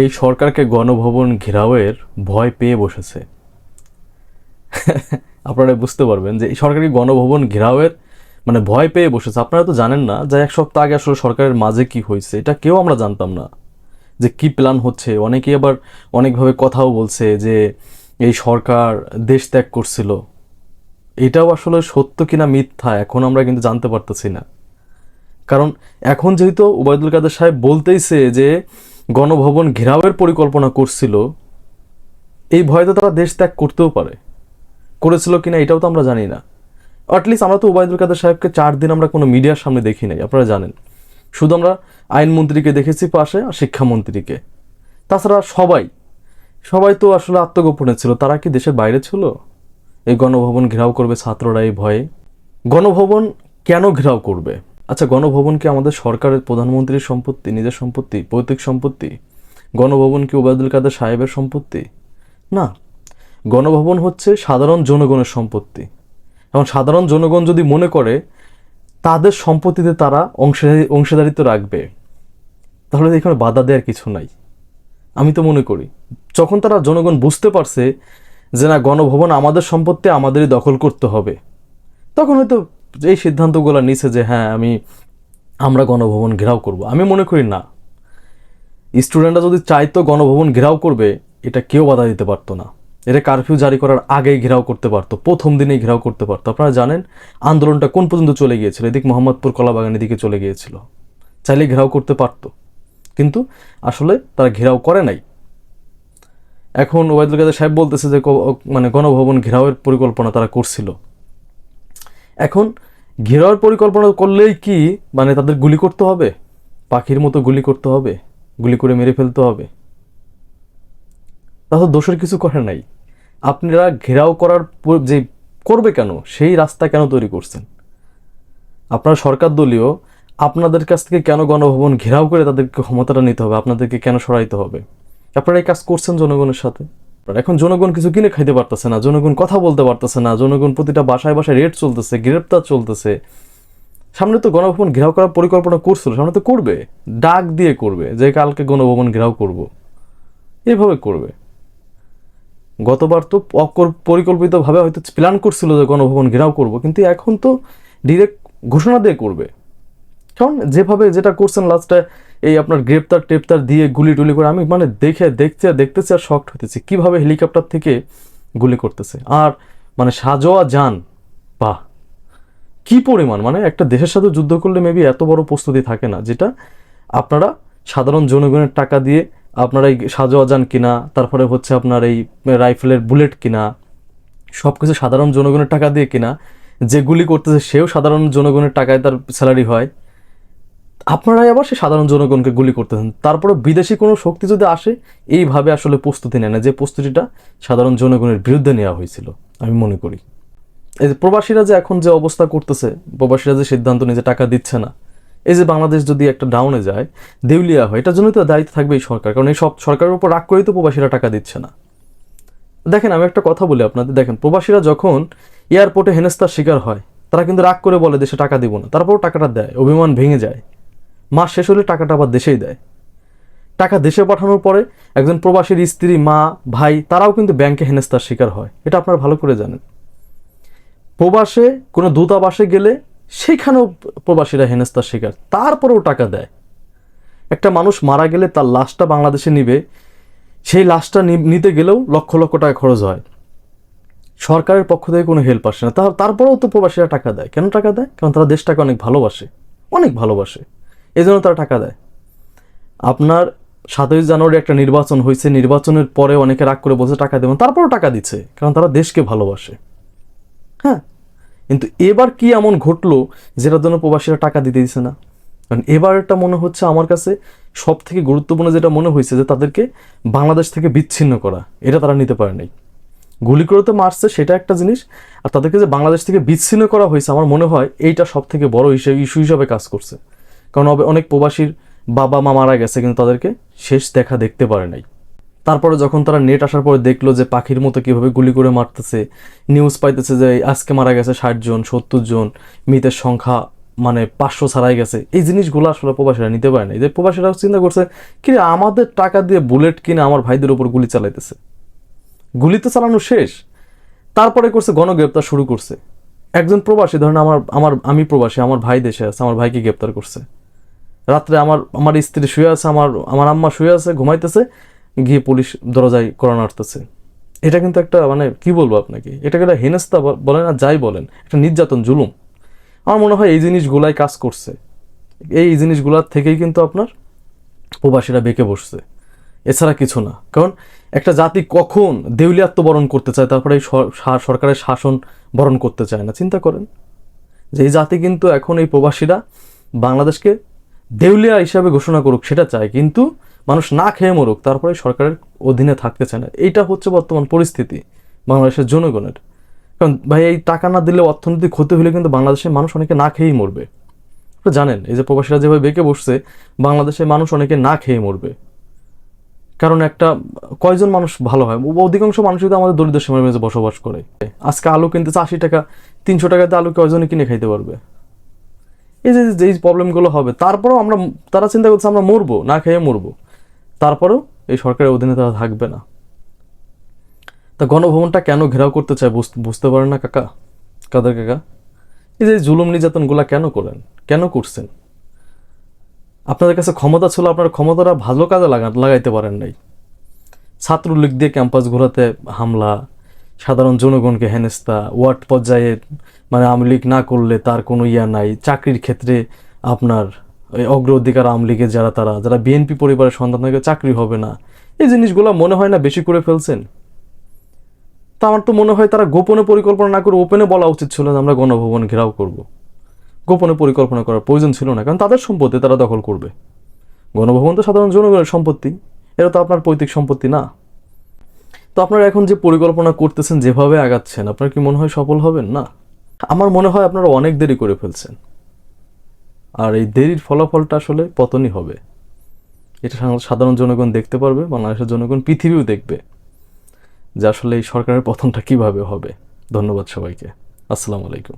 এই সরকারকে গণভবন ঘেরাওয়ের ভয় পেয়ে বসেছে। আপনারা বুঝতে পারবেন যে এই সরকারকে গণভবন ঘেরাওয়ের মানে ভয় পেয়ে বসেছে। আপনারা তো জানেন না যে এক সপ্তাহ আগে আসলে সরকারের মাঝে কি হয়েছে, এটা কেউ আমরা জানতাম না। যে কি প্ল্যান হচ্ছে, অনেকেই আবার অনেকভাবে কথাও বলছে যে এই সরকার দেশ ত্যাগ করছিল। এটাও আসলে সত্য কিনা মিথ্যা এখন আমরা কিন্তু জানতে পারতেছি না। কারণ এখন যেহেতু ওবায়দুল কাদের সাহেব বলতেইছে যে গণভবন ঘেরাওয়ের পরিকল্পনা করছিল, এই ভয়ে তো তারা দেশ ত্যাগ করতেও পারে। করেছিল কিনা এটাও তো আমরা জানি না। অ্যাটলিস্ট আমরা তো ওবায়দুল কাদের সাহেবকে চার দিন আমরা কোনো মিডিয়ার সামনে দেখি নাই, আপনারা জানেন। শুধু আমরা আইনমন্ত্রীকে দেখেছি পাশে আর শিক্ষামন্ত্রীকে তাছাড়া সবাই সবাই তো আসলে আত্মগোপনে ছিল। তারা কি দেশের বাইরে ছিল? এই গণভবন ঘেরাও করবে ছাত্ররা এই ভয়ে। গণভবন কেন ঘেরাও করবে? আচ্ছা গণভবন কি আমাদের সরকারের প্রধানমন্ত্রীর সম্পত্তি, নিজের সম্পত্তি, পৈতৃক সম্পত্তি? গণভবন কি ওবায়দুল কাদের সাহেবের সম্পত্তি? না। গণভবন হচ্ছে সাধারণ জনগণের সম্পত্তি। এবং সাধারণ জনগণ যদি মনে করে, তাদের সম্পত্তিতে তারা অংশীদারি, অংশীদারিত্ব রাখবে। তাহলে এখানে বাধা দেওয়ার কিছু নাই। আমি তো মনে করি, যখন তারা জনগণ বুঝতে পারছে যে না, গণভবন আমাদের সম্পত্তি, আমাদেরই দখল করতে হবে, তখন হয়তো এই সিদ্ধান্তগুলো নিছে যে হ্যাঁ আমি, আমরা গণভবন ঘেরাও করব। আমি মনে করি না। স্টুডেন্টরা যদি চাইতো গণভবন ঘেরাও করবে, এটা কেউ বাধা দিতে পারতো না। এটা কারফিউ জারি করার আগেই ঘেরাও করতে পারতো, প্রথম দিনেই ঘেরাও করতে পারতো। আপনারা জানেন, আন্দোলনটা কোন পর্যন্ত চলে গিয়েছিল? এদিক মোহাম্মদপুর কলাবাগানের দিকে চলে গিয়েছিল। চাইলে ঘেরাও করতে পারতো। কিন্তু আসলে তারা ঘেরাও করে নাই। এখন ওবায়দুল কাদের সাহেব বলতেছে যে মানে গণভবন ঘেরাওয়ের পরিকল্পনা তারা করছিল। এখন ঘেরাওয়ের পরিকল্পনা করলেই কি মানে তাদের গুলি করতে হবে? পাখির মতো গুলি করতে হবে, গুলি করে মেরে ফেলতে হবে। তা তো দোষের কিছু করে নাই। আপনারা ঘেরাও করার যে করবে কেন? সেই রাস্তা কেন তৈরি করছেন? আপনার সরকার দলীয় আপনাদের কাছ থেকে কেন গণভবন ঘেরাও করে তাদেরকে ক্ষমতাটা নিতে হবে? আপনাদেরকে কেন সরাইতে হবে? আপনারা এই কাজ করছেন জনগণের সাথে। এখন জনগণ কিছু কিনে খাইতে পারতেছে না, জনগণ কথা বলতে পারতেছে না, জনগণ প্রতিটা বাসায় বাসায় রেড চলতেছে, গ্রেপ্তার চলতেছে। সামনে তো গণভবন ঘেরাও করার পরিকল্পনা করছিল, সামনে তো করবে, ডাক দিয়ে করবে, যে কালকে গণভবন ঘেরাও করব। এভাবে করবে। গতবার তো অকর- পরিকল্পিতভাবে হয়তো প্ল্যান করছিল যে গণভবন ঘেরাও করব, কিন্তু এখন তো ডিরেক্ট ঘোষণা দিয়ে করবে। কারণ যেভাবে যেটা করছেন লাস্টে এই আপনার গ্রেপ্তার, টেপ্তার দিয়ে গুলি টুলি করে, আমি মানে দেখে, দেখতে, দেখতেছি আর শক্ট হইতেছি। কীভাবে হেলিকপ্টার থেকে গুলি করতেছে? আর মানে সাজোয়া যান, বাহ! কি পরিমাণ? মানে একটা দেশের সাথে যুদ্ধ করলে মেবি এত বড় প্রস্তুতি থাকে না, যেটা আপনারা সাধারণ জনগণের টাকা দিয়ে আপনারা এই সাজোয়া যান কিনা, তারপরে হচ্ছে আপনার এই রাইফেলের বুলেট কিনা সব কিছু সাধারণ জনগণের টাকা দিয়ে কিনা, যে গুলি করতেছে সেও সাধারণ জনগণের টাকায় তার স্যালারি হয়। আপনারাই আবার সে সাধারণ জনগণকে গুলি করতেছেন তারপরে বিদেশি কোনো শক্তি যদি আসে, এইভাবে আসলে প্রস্তুতি নেয় না। যে প্রস্তুতিটা সাধারণ জনগণের বিরুদ্ধে নেওয়া হয়েছিল, আমি মনে করি। এই যে প্রবাসীরা যে এখন যে অবস্থা করতেছে, প্রবাসীরা যে সিদ্ধান্ত নিয়ে যে টাকা দিচ্ছে না, এই যে বাংলাদেশ যদি একটা ডাউনে যায়, দেউলিয়া হয়, এটার জন্যই তো দায়িত্ব থাকবে এই সরকার। কারণ এই সব সরকারের উপর রাগ করেই তো প্রবাসীরা টাকা দিচ্ছে না। দেখেন, আমি একটা কথা বলি আপনাদের। দেখেন, প্রবাসীরা যখন এয়ারপোর্টে হেনস্তার শিকার হয়, তারা কিন্তু রাগ করে বলে দেশে টাকা দিব না। তারপরও টাকাটা দেয়, অভিমান ভেঙে যায়। মাস শেষ হলে টাকাটা আবার দেশেই দেয়। টাকা দেশে পাঠানোর পরে একজন প্রবাসীর স্ত্রী, মা, ভাই, তারাও কিন্তু ব্যাংকে হেনস্তার শিকার হয়। এটা আপনারা ভালো করে জানেন। প্রবাসে, কোনো দূতাবাসে গেলে সেখানেও প্রবাসীরা হেনস্তার শিকার। তারপরেও টাকা দেয়। একটা মানুষ মারা গেলে তার লাশটা বাংলাদেশে নিবে। সেই লাশটা নিতে গেলেও লক্ষ লক্ষ টাকা খরচ হয়। সরকারের পক্ষ থেকে কোনো হেল্প আসে না। তারপরেও তো প্রবাসীরা টাকা দেয়। কেন টাকা দেয়? কারণ তারা দেশটাকে অনেক ভালোবাসে। অনেক ভালোবাসে। এই জন্য তারা টাকা দেয়। আপনার সাতই জানুয়ারি একটা নির্বাচন হয়েছে, নির্বাচনের পরে অনেকে রাগ করে বলছে টাকা দেবেন, তারপরেও টাকা দিচ্ছে, কারণ তারা দেশকে ভালোবাসে। হ্যাঁ কিন্তু এবার কি এমন ঘটলো যেটার জন্য প্রবাসীরা টাকা দিতে দিছে না? কারণ এবার এটা মনে হচ্ছে আমার কাছে সব থেকে গুরুত্বপূর্ণ যেটা মনে হয়েছে যে তাদেরকে বাংলাদেশ থেকে বিচ্ছিন্ন করা, এটা তারা নিতে পারে নাই। গুলি করে তো মারছে, সেটা একটা জিনিস, আর তাদেরকে যে বাংলাদেশ থেকে বিচ্ছিন্ন করা হয়েছে, আমার মনে হয় এইটা সব থেকে বড় হিসেবে ইস্যু হিসাবে কাজ করছে। কারণ অনেক প্রবাসীর বাবা মা মারা গেছে, কিন্তু তাদেরকে শেষ দেখা দেখতে পারে নাই। তারপরে যখন তারা নেট আসার পরে দেখল যে পাখির মতো কীভাবে গুলি করে মারতেছে নিউজ পাইতেছে যে আজকে মারা গেছে ষাট জন, সত্তর জন, মৃতের সংখ্যা মানে পাঁচশো ছাড়াই গেছে। এই জিনিসগুলো আসলে প্রবাসীরা নিতে পারে না যে প্রবাসীরা চিন্তা করছে, কি আমাদের টাকা দিয়ে বুলেট কিনে আমার ভাইদের উপর গুলি চালাইতেছে? গুলি তো চালানো শেষ। তারপরে করছে, গণগ্রেপ্তার শুরু করছে। একজন প্রবাসী, ধরেন আমার আমার, আমি প্রবাসী, আমার ভাই দেশে আছে, আমার ভাইকে গ্রেপ্তার করছে। রাত্রে আমার আমার স্ত্রী শুয়ে আছে, আমার আমার আম্মা শুয়ে আছে, ঘুমাইতেছে, গিয়ে পুলিশ দরজায় কোরআন আটতেছে। এটা কিন্তু একটা মানে কি বলব আপনাকে? এটাকে একটা হেনস্তা বলেন আর যাই বলেন, একটা নির্যাতন, জুলুম। আমার মনে হয় এই জিনিসগুলাই কাজ করছে। এই জিনিসগুলার থেকেই কিন্তু আপনার প্রবাসীরা বেঁকে বসছে। এছাড়া কিছু না। কারণ একটা জাতি কখন দেউলিয়াত্ম বরণ করতে চায়, তারপরে এই সর- সরকারের শাসন বরণ করতে চায় না? চিন্তা করেন। যে এই জাতি কিন্তু এখন এই প্রবাসীরা বাংলাদেশকে দেউলিয়া হিসাবে ঘোষণা করুক, সেটা চায়, কিন্তু মানুষ না খেয়ে মরুক, তারপরে সরকারের অধীনে থাকতে চায় না। এইটা হচ্ছে বর্তমান পরিস্থিতি বাংলাদেশের জনগণের। কারণ ভাই, এই টাকা না দিলে অর্থনৈতিক ক্ষতি হলে কিন্তু বাংলাদেশের মানুষ অনেকে না খেয়েই মরবে। জানেন, এই যে প্রবাসীরা যেভাবে বেঁকে বসছে, বাংলাদেশের মানুষ অনেকে না খেয়ে মরবে। কারণ একটা, কয়জন মানুষ ভালো হয়? অধিকাংশ মানুষই তো আমাদের দরিদ্র সীমার মাঝে বসবাস করে। আজকে আলু কিনতেছে আশি টাকা, তিনশো টাকাতে আলু কয়জনে কিনে খাইতে পারবে? এই যে যে প্রবলেমগুলো হবে, তারপরেও আমরা তারা চিন্তা করছে আমরা মরবো, না খেয়ে মরবো। তারপরেও এই সরকারের অধীনে তারা থাকবে না। তা গণভবনটা কেন ঘেরাও করতে চায় বুঝ- বুঝতে পারেন না কাকা? কাদের কাকা? এই যে জুলুম নির্যাতনগুলা কেন করেন? কেন করছেন? আপনাদের কাছে ক্ষমতা ছিল, আপনার ক্ষমতাটা ভালো কাজে লাগা, লাগাইতে পারেন নাই। ছাত্রলীগ দিয়ে ক্যাম্পাস ঘোরাতে হামলা সাধারণ জনগণকে হেনস্তা ওয়ার্ড পর্যায়ে মানে আওয়ামী লীগ না করলে তার কোনো ইয়া নাই। চাকরির ক্ষেত্রে আপনার অগ্রাধিকার আওয়ামী লীগের যারা তারা, যারা বিএনপি পরিবারের সন্তান থাকে চাকরি হবে না। এই জিনিসগুলো মনে হয় না বেশি করে ফেলছেন? তা আমার তো মনে হয় তারা গোপনে পরিকল্পনা না করে ওপেনে বলা উচিত ছিল যে আমরা গণভবন ঘেরাও করব। গোপনে পরিকল্পনা করার প্রয়োজন ছিল না, কারণ তাদের সম্পত্তি তারা দখল করবে। গণভবন তো সাধারণ জনগণের সম্পত্তি এটা তো আপনার পৈতৃক সম্পত্তি না। তো আপনারা এখন যে পরিকল্পনা করতেছেন, যেভাবে আগাচ্ছেন, আপনার কি মনে হয় সফল হবেন? না। আমার মনে হয় আপনারা অনেক দেরি করে ফেলছেন। আর এই দেরির ফলাফলটা আসলে পতনই হবে। এটা সাধারণ জনগণ দেখতে পারবে, বাংলাদেশের জনগণ পৃথিবীও দেখবে যে আসলে এই সরকারের পতনটা কীভাবে হবে। ধন্যবাদ সবাইকে। আসসালামু আলাইকুম।